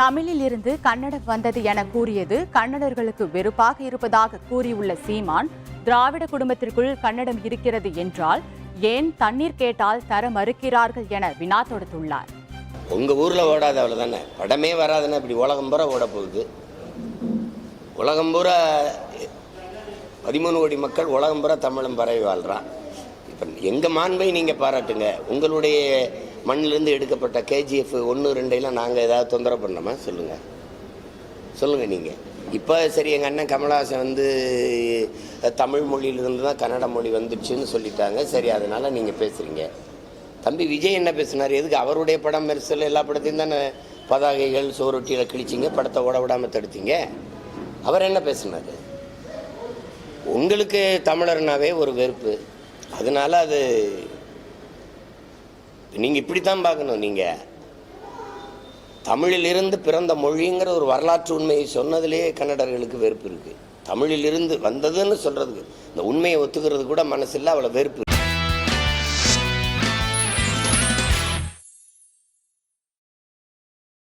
தமிழில் இருந்து கன்னடம் வந்தது என கூறியது கன்னடர்களுக்கு வெறுப்பாக இருப்பதாக கூறியுள்ள சீமான் திராவிட குடும்பத்திற்குள் கன்னடம் இருக்கிறது என்றால் ஏன் தண்ணீர் கேட்டால் தர மறுக்கிறார்கள் என வினா தொடுத்துள்ளார். உங்கள் ஊரில் ஓடாது அவ்வளோதானே படமே வராதுன்னு இப்படி உலகம் பூரா ஓட போகுது உலகம் பூரா பதிமூணு கோடி மக்கள் உலகம் பூரா தமிழும் பரவி வாழ்றான். இப்போ எங்கள் மாண்பை நீங்கள் பாராட்டுங்க. உங்களுடைய மண்ணிலேருந்து எடுக்கப்பட்ட கேஜிஎஃப் ஒன்று ரெண்டையெல்லாம் நாங்கள் ஏதாவது தொந்தரவு பண்ணோமா? சொல்லுங்கள் சொல்லுங்கள் நீங்கள் இப்போ சரி எங்கள் அண்ணன் கமலஹாசன் வந்து தமிழ் மொழியிலிருந்து தான் கன்னட மொழி வந்துடுச்சுன்னு சொல்லிட்டாங்க. சரி அதனால் நீங்கள் பேசுகிறீங்க தம்பி விஜய் என்ன பேசினார்? எதுக்கு அவருடைய படம் மெரிசல் எல்லா படத்தையும் தானே பதாகைகள் சோரொட்டியில் கிழிச்சிங்க படத்தை ஓட விடாமல் தடுத்தீங்க? அவர் என்ன பேசினார்? உங்களுக்கு தமிழர்னாவே ஒரு வெறுப்பு. அதனால் அது நீங்கள் இப்படித்தான் பார்க்கணும் நீங்கள் தமிழிலிருந்து பிறந்த மொழிங்கிற ஒரு வரலாற்று உண்மையை சொன்னதிலேயே கன்னடர்களுக்கு வெறுப்பு இருக்குது தமிழிலிருந்து வந்ததுன்னு சொல்கிறதுக்கு இந்த உண்மையை ஒத்துக்கிறது கூட மனசில் அவ்வளோ வெறுப்பு